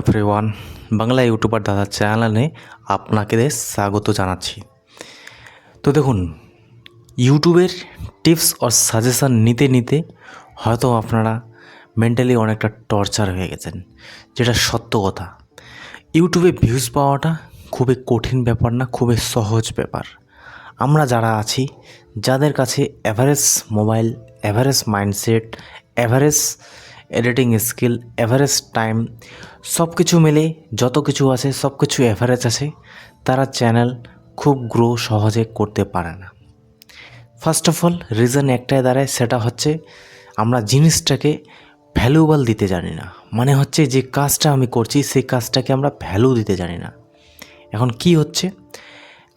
Everyone Bangla YouTuber দাদা চ্যানেলে আপনাকে স্বাগত জানাচ্ছি। তো দেখুন, ইউটিউবের টিপস ও সাজেশান নিতে নিতে হয়তো আপনারা মেন্টালি অনেকটা টর্চার হয়ে গেছেন, যেটা সত্য কথা। ইউটিউবে ভিউজ পাওয়াটা খুবই কঠিন ব্যাপার না, খুবই সহজ ব্যাপার। আমরা যারা আছি, যাদের কাছে average mobile average mindset average editing skill average time সব কিছু মিলে যত কিছু আছে সব কিছু অ্যাভারেজ আছে, তারা চ্যানেল খুব গ্রো সহজে করতে পারে না। ফার্স্ট অফ অল রিজন একটাই দাঁড়ায়, সেটা হচ্ছে আমরা জিনিসটাকে ভ্যালুয়েবল দিতে জানি না। মানে হচ্ছে যে কাজটা আমি করছি, সেই কাজটাকে আমরা ভ্যালু দিতে জানি না। এখন কি হচ্ছে?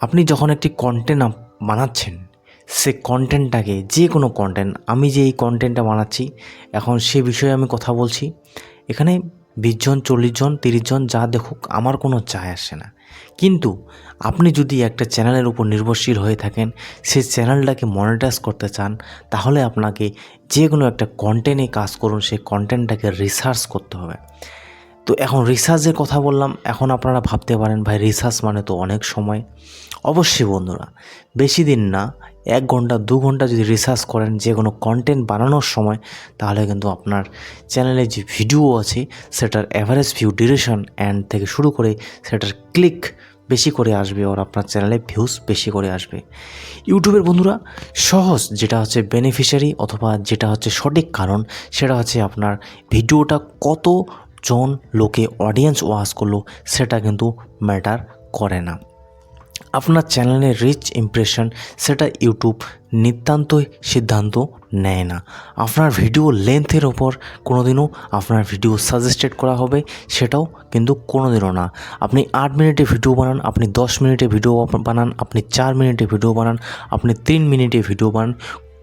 আপনি যখন একটি কন্টেন্ট বানাচ্ছেন সে কন্টেন্টটাকে যে কোনো কন্টেন্ট আমি যে এই কন্টেন্টটা বানাচ্ছি, এখন সে বিষয়ে আমি কথা বলছি। এখানে বিশ জন, চল্লিশ জন, তিরিশ জন, যা দেখুক, আমার কোনো চায় আসে না। কিন্তু আপনি যদি একটা চ্যানেলের উপর নির্ভরশীল হয়ে থাকেন সেই চ্যানেলটাকে মনিটাইজ করতে চান, তাহলে আপনাকে যে কোনো একটা কন্টেন্টে কাজ করুন সেই কন্টেন্টটাকে রিসার্চ করতে হবে। তো এখন রিসার্চের কথা বললাম, এখন আপনারা ভাবতে পারেন, ভাই রিসার্চ মানে তো অনেক সময়। অবশ্যই বন্ধুরা, বেশি দিন না, এক ঘণ্টা, দু ঘণ্টা যদি রিসার্চ করেন যে কোনো কন্টেন্ট বানানোর সময়, তাহলে কিন্তু আপনার চ্যানেলে যে ভিডিও আছে, সেটার অ্যাভারেজ ভিউ ডিউরেশন অ্যান্ড থেকে শুরু করে সেটার ক্লিক বেশি করে আসবে আর আপনার চ্যানেলে ভিউজ বেশি করে আসবে। ইউটিউবের বন্ধুরা, সহজ যেটা হচ্ছে বেনিফিশিয়ারি অথবা যেটা হচ্ছে সঠিক কারণ, সেটা হচ্ছে আপনার ভিডিওটা কত জন লোকে অডিয়েন্স ওয়াচ করল, সেটা কিন্তু ম্যাটার করে না। আপনার চ্যানেলের রিচ ইমপ্রেশন সেটা ইউটিউব নিতান্তই সিদ্ধান্ত নেয় না। আপনার ভিডিও লেন্থের ওপর কোনোদিনও আপনার ভিডিও সাজেস্টেড করা হবে, সেটাও কিন্তু কোনোদিনও না। আপনি আট মিনিটে ভিডিও বানান, আপনি দশ মিনিটে ভিডিও বানান, আপনি চার মিনিটে ভিডিও বানান, আপনি তিন মিনিটে ভিডিও বানান,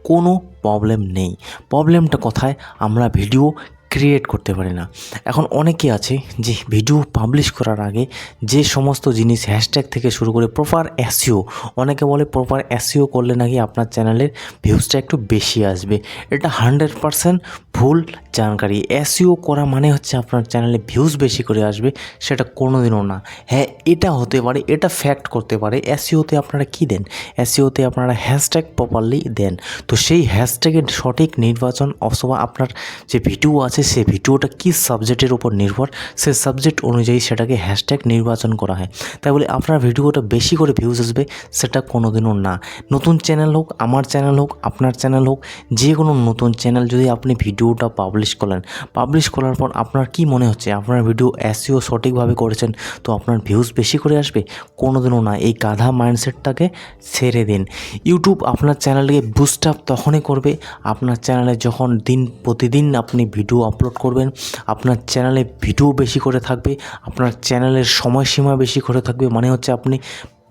কোনো প্রবলেম নেই। প্রবলেমটা কোথায়? আমরা ভিডিও ক্রিয়েট করতে পারি না। এখন অনেকে আছে, যে ভিডিও পাবলিশ করার আগে যে সমস্ত জিনিস হ্যাশট্যাগ থেকে শুরু করে প্রপার অ্যাসিও অনেকে বলে প্রপার অ্যাসিও করলে নাকি আপনার চ্যানেলের ভিউজটা একটু বেশি আসবে। এটা হান্ড্রেড পারসেন্ট ভুল জানকারি। অ্যাসিও করা মানে হচ্ছে আপনার চ্যানেলে ভিউজ বেশি করে আসবে, সেটা কোনো দিনও না। হ্যাঁ এটা হতে পারে, এটা ফ্যাক্ট করতে পারে। অ্যাসিওতে আপনারা কী দেন? অ্যাসিওতে আপনারা হ্যাশট্যাগ প্রপারলি দেন। তো সেই হ্যাশট্যাগের সঠিক নির্বাচন অথবা আপনার যে ভিডিও আছে সে ভিডিওটা কী সাবজেক্টের উপর নির্ভর? সে সাবজেক্ট অনুযায়ী সেটাকে হ্যাশট্যাগ নির্বাচন করা হয়। তাই বলে আপনার ভিডিওটা বেশি করে ভিউজ আসবে, সেটা কোনো দিনও না। নতুন চ্যানেল হোক, আমার চ্যানেল হোক, আপনার চ্যানেল হোক, যে কোনো নতুন চ্যানেল যদি আপনি ভিডিওটা পাবলিশ করেন। পাবলিশ করার পর আপনার কি মনে হচ্ছে? আপনার ভিডিও অ্যাসিও সঠিকভাবে করেছেন, তো আপনার ভিউজ বেশি করে আসবে? কোনো দিনও না। এই গাধা মাইন্ডসেটটাকে ছেড়ে দিন। ইউটিউব আপনার চ্যানেলকে বুস্ট আপ তখনই করবে। আপনার চ্যানেলে যখন দিন, প্রতিদিন আপনি ভিডিও আপলোড করবেন। আপনার চ্যানেলে ভিডিও বেশি করে থাকবে, আপনার চ্যানেলের সময়সীমা বেশি করে থাকবে। মানে হচ্ছে আপনি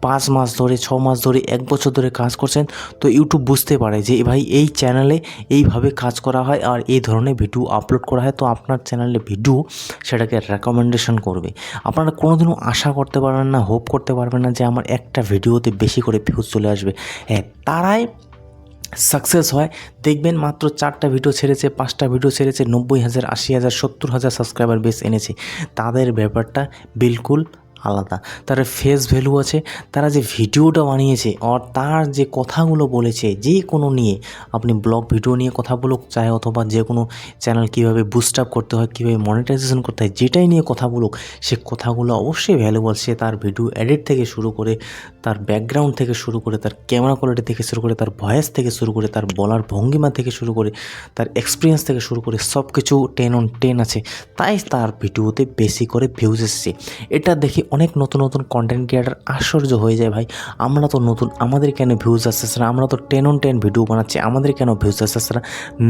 পাঁচ মাস ধরে, ছ মাস ধরে, এক বছর ধরে কাজ করছেন, তো ইউটিউব বুঝতে পারে যে ভাই, এই চ্যানেলে এইভাবে কাজ করা হয় আর এই ধরনের ভিডিও আপলোড করা হয়। তো আপনার চ্যানেলে ভিডিও সেটাকে রেকমেন্ডেশন করবে। আপনারা কোনোদিনও আশা করতে পারবেন না হোপ করতে পারবেন না যে, আমার একটা ভিডিওতে বেশি করে ভিউজ চলে আসবে। হ্যাঁ তারাই সাকসেস হয়, দেখবেন মাত্র চারটা ভিডিও ছেড়েছে, পাঁচটা ভিডিও ছেড়েছে, নব্বই হাজার, আশি হাজার, সত্তর হাজার সাবস্ক্রাইবার বেশ এনেছে। তাদের ব্যাপারটা বিলকুল আলাদা। তার ফেস ভ্যালু আছে, তারা যে ভিডিওটা বানিয়েছে, আর তার যে কথাগুলো বলেছে, যে কোনো নিয়ে, আপনি ব্লগ ভিডিও নিয়ে কথা বলুক, চাই অথবা যে কোনো চ্যানেল কীভাবে বুস্ট আপ করতে হয়, কীভাবে মনিটাইজেশন করতে হয়, যেটাই নিয়ে কথা বলুক, সে কথাগুলো অবশ্যই ভ্যালুবল সে তার ভিডিও এডিট থেকে শুরু করে, তার ব্যাকগ্রাউন্ড থেকে শুরু করে, তার ক্যামেরা কোয়ালিটি থেকে শুরু করে, তার ভয়েস থেকে শুরু করে, তার বলার ভঙ্গিমা থেকে শুরু করে, তার এক্সপিরিয়েন্স থেকে শুরু করে সব কিছু টেন অন টেন আছে। তাই তার ভিডিওতে বেশি করে ভিউজ এসছে। এটা দেখে অনেক নতুন নতুন কন্টেন্ট ক্রিয়েটার আশ্চর্য হয়ে যায় ভাই। আমরা তো নতুন, আমাদের কেন ভিউজ আসতেছে না? আমরা তো টেন অন টেন ভিডিও বানাচ্ছি, আমাদের কেন ভিউজ আসতেছে না?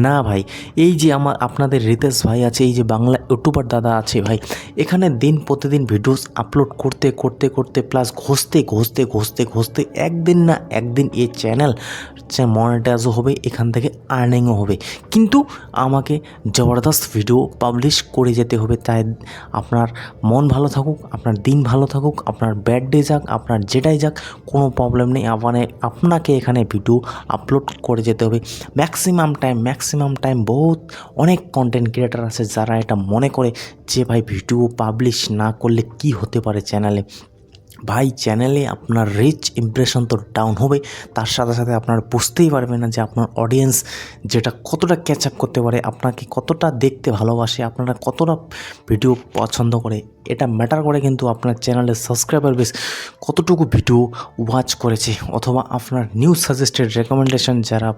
না ভাই, এই যে আমার, আপনাদের রিতেশ ভাই আছে, এই যে বাংলা ইউটিউবার দাদা আছে ভাই, এখানে দিন প্রতিদিন ভিডিওস আপলোড করতে করতে করতে প্লাস ঘষতে ঘষতে ঘষতে ঘষতে একদিন না একদিন এই চ্যানেল মনিটাইজও হবে, এখান থেকে আর্নিংও হবে। কিন্তু আমাকে জবরদস্ত ভিডিও পাবলিশ করে যেতে হবে, তাই আপনার মন ভালো থাকুক, আপনার দিন ভালো থাকুক, আপনার ব্যাড ডে যাক, আপনার যেটাই যাক, কোনো প্রবলেম নেই। আপনার আপনাকে এখানে ভিডিও আপলোড করে যেতে হবে। ম্যাক্সিমাম টাইম ম্যাক্সিমাম টাইম বহুত অনেক কন্টেন্ট ক্রিয়েটার আছে যারা এটা মনে করে যে, ভাই ভিডিও পাবলিশ না করলে কি হতে পারে চ্যানেলে ভাই চ্যানেলে আপনার রিচ ইমপ্রেশন তো ডাউন হবে। তার সাথে সাথে আপনার বুঝতেই পারবেন না যে আপনার অডিয়েন্স যেটা কতটা ক্যাচ আপ করতে পারে, আপনাকে কতটা দেখতে ভালোবাসে, আপনারা কতটা ভিডিও পছন্দ করে। এটা ম্যাটার করে কিন্তু আপনার চ্যানেলের সাবস্ক্রাইবার বেস কতটুকু ভিডিও ওয়াচ করেছে, অথবা আপনার নিউজ সাজেস্টেড রেকমেন্ডেশন যারা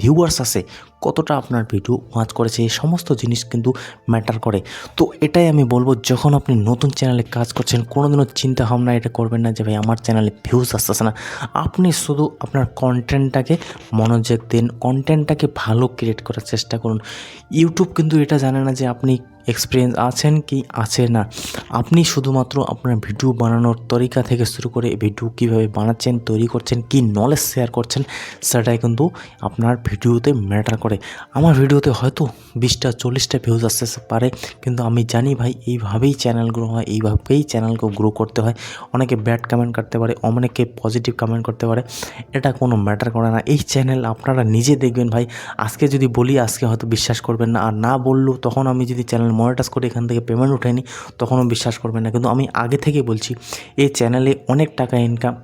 ভিউয়ার্স আছে কতটা আপনার ভিডিও ওয়াচ করেছে, এই সমস্ত জিনিস কিন্তু ম্যাটার করে। তো এটাই আমি বলব, যখন আপনি নতুন চ্যানেলে কাজ করছেন, কোনোদিনও চিন্তা ভাবনা এটা করবেন না যে, ভাই, আমার চ্যানেলে ভিউজ আসতেছে না। আপনি শুধু আপনার কন্টেন্টটাকে মনোযোগ দিন কন্টেন্টটাকে ভালো ক্রিয়েট করার চেষ্টা করুন। ইউটিউব কিন্তু এটা জানে না যে, আপনি এক্সপিরিয়েন্স আছেন কি আছে না। আপনি শুধুমাত্র আপনার ভিডিও বানানোর তরিকা থেকে শুরু করে ভিডিও কীভাবে বানাচ্ছেন, তৈরি করছেন, কি নলেজ শেয়ার করছেন, সেটাই কিন্তু আপনার ভিডিওতে ম্যাটার করে। আমার ভিডিওতে হয়তো বিশটা, চল্লিশটা ভিউজ আসতে পারে, কিন্তু আমি জানি ভাই, এইভাবেই চ্যানেল গ্রো হয়, এইভাবেই চ্যানেলকে গ্রো করতে হয়। অনেকে ব্যাড কমেন্ট করতে পারে, অনেকে পজিটিভ কমেন্ট করতে পারে। এটা কোনো ম্যাটার করে না। এই চ্যানেল আপনারা নিজে দেখবেন ভাই। আজকে যদি বলি, আজকে হয়তো বিশ্বাস করবেন না। আর না বললেও তখন আমি যদি চ্যানেল মনিটাইজ করে, এখান থেকে পেমেন্ট উঠাইনি, তখনও বিশ্বাস করবেন না। কিন্তু আমি আগে থেকে বলছি, এই চ্যানেলে অনেক টাকা ইনকাম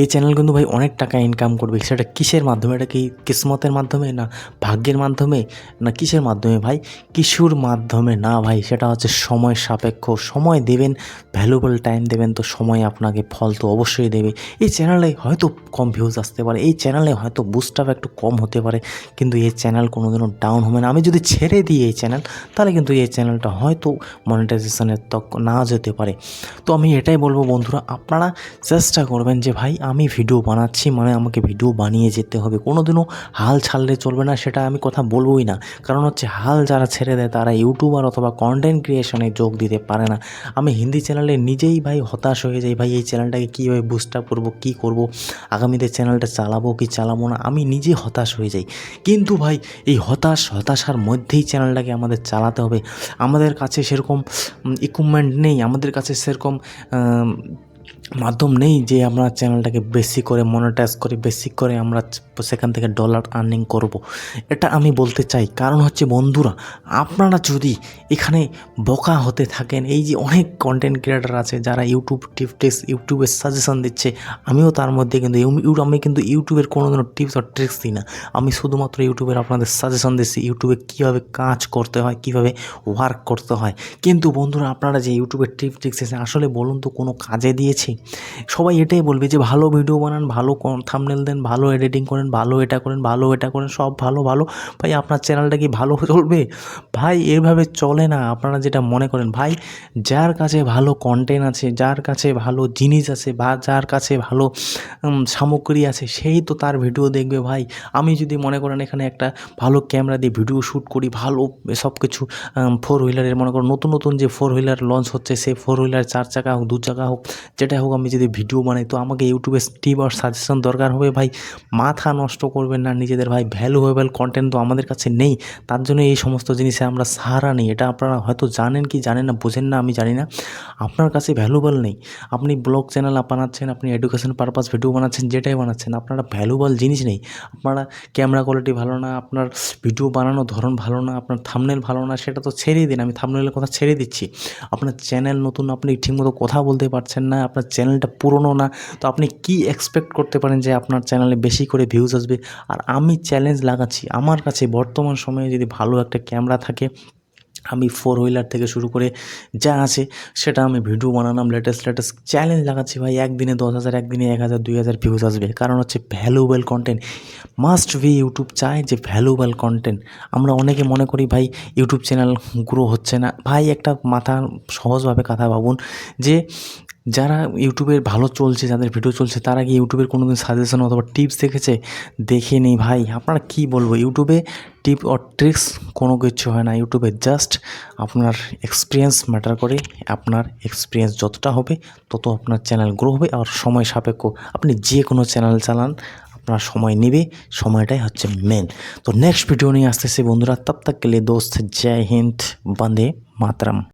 এই চ্যানেল কিন্তু ভাই অনেক টাকা ইনকাম করবে। সেটা কিসের মাধ্যমে? এটা কি কিসমতের মাধ্যমে না ভাগ্যের মাধ্যমে? না কিসের মাধ্যমে ভাই? কিছুর মাধ্যমে না ভাই? সেটা হচ্ছে সময় সাপেক্ষ। সময় দেবেন ভ্যালুবল টাইম দেবেন, তো সময় আপনাকে ফল তো অবশ্যই দেবে। এই চ্যানেলে হয়তো কম ভিউজ আসতে পারে, এই চ্যানেলে হয়তো বুস্ট আপ একটু কম হতে পারে, কিন্তু এই চ্যানেল কোনোদিনও ডাউন হবে না। আমি যদি ছেড়ে দিই এই চ্যানেল তাহলে কিন্তু এই চ্যানেলটা হয়তো মনিটাইজেশনের তক না যেতে পারে। তো আমি এটাই বলব বন্ধুরা, আপনারা চেষ্টা করবেন যে ভাই আমি ভিডিও বানাচ্ছি মানে আমাকে ভিডিও বানিয়ে যেতে হবে। কোনো দিনও হাল ছাড়লে চলবে না, সেটা আমি কথা বলবোই না। কারণ হচ্ছে হাল যারা ছেড়ে দেয়, তারা ইউটিউবার অথবা কন্টেন্ট ক্রিয়েশনে যোগ দিতে পারে না। আমি হিন্দি চ্যানেলে নিজেই ভাই হতাশ হয়ে যাই, ভাই এই চ্যানেলটাকে কীভাবে বুস্ট আপ করব, কী করব, আগামীতে চ্যানেলটা চালাবো, কি চালাবো না, আমি নিজে হতাশ হয়ে যাই। কিন্তু ভাই এই হতাশ, হতাশার মধ্যেই চ্যানেলটাকে আমাদের চালাতে হবে। আমাদের কাছে সেরকম ইকুইপমেন্ট নেই, আমাদের কাছে সেরকম মাধ্যম নেই যে আমরা চ্যানেলটাকে বেশি করে মনিটাইজ করে, বেশি করে আমরা সেখান থেকে ডলার আর্নিং করব। এটা আমি বলতে চাই। কারণ হচ্ছে বন্ধুরা, আপনারা যদি এখানে বোকা হতে থাকেন, এই যে অনেক কন্টেন্ট ক্রিয়েটার আছে যারা ইউটিউব টিপস ইউটিউবের সাজেশন দিচ্ছে, আমিও তার মধ্যে কিন্তু আমি কিন্তু ইউটিউবের কোনো দিনও টিপস আর ট্রিক্স দিই না। আমি শুধুমাত্র ইউটিউবের আপনাদের সাজেশন দিচ্ছি ইউটিউবে কীভাবে কাজ করতে হয়, কীভাবে ওয়ার্ক করতে হয়। কিন্তু বন্ধুরা, আপনারা যে ইউটিউবের টিপ ট্রিক্স আসলে বলুন তো কোনো কাজে দিয়েছে সবাই এটাই বলবে যে ভালো ভিডিও বানান, ভালো থামনেল দেন, ভালো এডিটিং করেন, ভালো এটা করেন, ভালো এটা করেন, সব ভালো ভালো। ভাই, আপনার চ্যানেলটা কি ভালো চলবে? ভাই, এভাবে চলে না। আপনারা যেটা মনে করেন, ভাই, যার কাছে ভালো কন্টেন্ট আছে, যার কাছে ভালো জিনিস আছে বা যার কাছে ভালো সামগ্রী আছে, সেই তো তার ভিডিও দেখবে, ভাই। আমি যদি মনে করেন এখানে একটা ভালো ক্যামেরা দিয়ে ভিডিও শ্যুট করি, ভালো সব কিছু ফোর হুইলারের মনে করো নতুন নতুন যে ফোর হুইলার লঞ্চ হচ্ছে, সেই ফোর হুইলার চার চাকা হোক, দু চাকা হোক যেটা হোক আমি যদি ভিডিও বানাই, তো আমাকে ইউটিউবে টিপ আর সাজেশন দরকার হবে। ভাই, মাথা নষ্ট করবেন না নিজেদের, ভাই। ভ্যালুয়েবল কন্টেন্ট তো আমাদের কাছে নেই। তার জন্য এই সমস্ত জিনিসে আমরা সাহারা নেই। এটা আপনারা হয়তো জানেন কি জানেন না, বোঝেন না, আমি জানি না। আপনার কাছে ভ্যালুবল নেই। আপনি ব্লগ চ্যানেল বানাচ্ছেন, আপনি এডুকেশন পারপাস ভিডিও বানাচ্ছেন, যেটাই বানাচ্ছেন, আপনারা ভ্যালুবল জিনিস নেই। আপনারা ক্যামেরা কোয়ালিটি ভালো না, আপনার ভিডিও বানানোর ধরন ভালো না, আপনার থামনেল ভালো না, সেটা তো ছেড়েই দিন। আমি থামনেলের কথা ছেড়ে দিচ্ছি। আপনার চ্যানেল নতুন, আপনি ঠিকমতো কথা বলতে পারছেন না আপনার চ্যানেলটা পুরনো না, তো আপনি কি এক্সপেক্ট করতে পারেন যে আপনার চ্যানেলে বেশি করে ভিউজ আসবে? আর আমি চ্যালেঞ্জ লাগাচ্ছি, আমার কাছে বর্তমান সময়ে যদি ভালো একটা ক্যামেরা থাকে, আমি ফোর হুইলার থেকে শুরু করে যা আছে, সেটা আমি ভিডিও বানালাম লেটেস্ট লেটেস্ট চ্যালেঞ্জ লাগাচ্ছি ভাই, একদিনে দশ হাজার, একদিনে এক হাজার, দুই হাজার ভিউজ আসবে। কারণ হচ্ছে valuable content must be YouTube চায় যে ভ্যালুয়েবল কন্টেন্ট আমরা অনেকে মনে করি ভাই ইউটিউব চ্যানেল গ্রো হচ্ছে না। ভাই, একটা মাথা সহজভাবে কথা ভাবুন যে যারা ইউটিউবের ভালো চলছে, যাদের ভিডিও চলছে, তারা কি ইউটিউবের কোনো দিন সাজেশন অথবা টিপস দেখেছে? দেখে নেই ভাই। আপনারা কি বলব? ইউটিউবে টিপ অর ট্রিক্স কোনো কিছু হয় না। ইউটিউবে জাস্ট আপনার এক্সপিরিয়েন্স ম্যাটার করে। আপনার এক্সপিরিয়েন্স যতটা হবে, তত আপনার চ্যানেল গ্রো হবে। আর সময় সাপেক্ষ, আপনি যে কোনো চ্যানেল চালান, আপনার সময় নেবে। সময়টাই হচ্ছে মেন তো নেক্সট ভিডিও নিয়ে আসতেছে বন্ধুরা। তব তক দোস্ত, জয় হিন্দ, বন্দে মাতরম।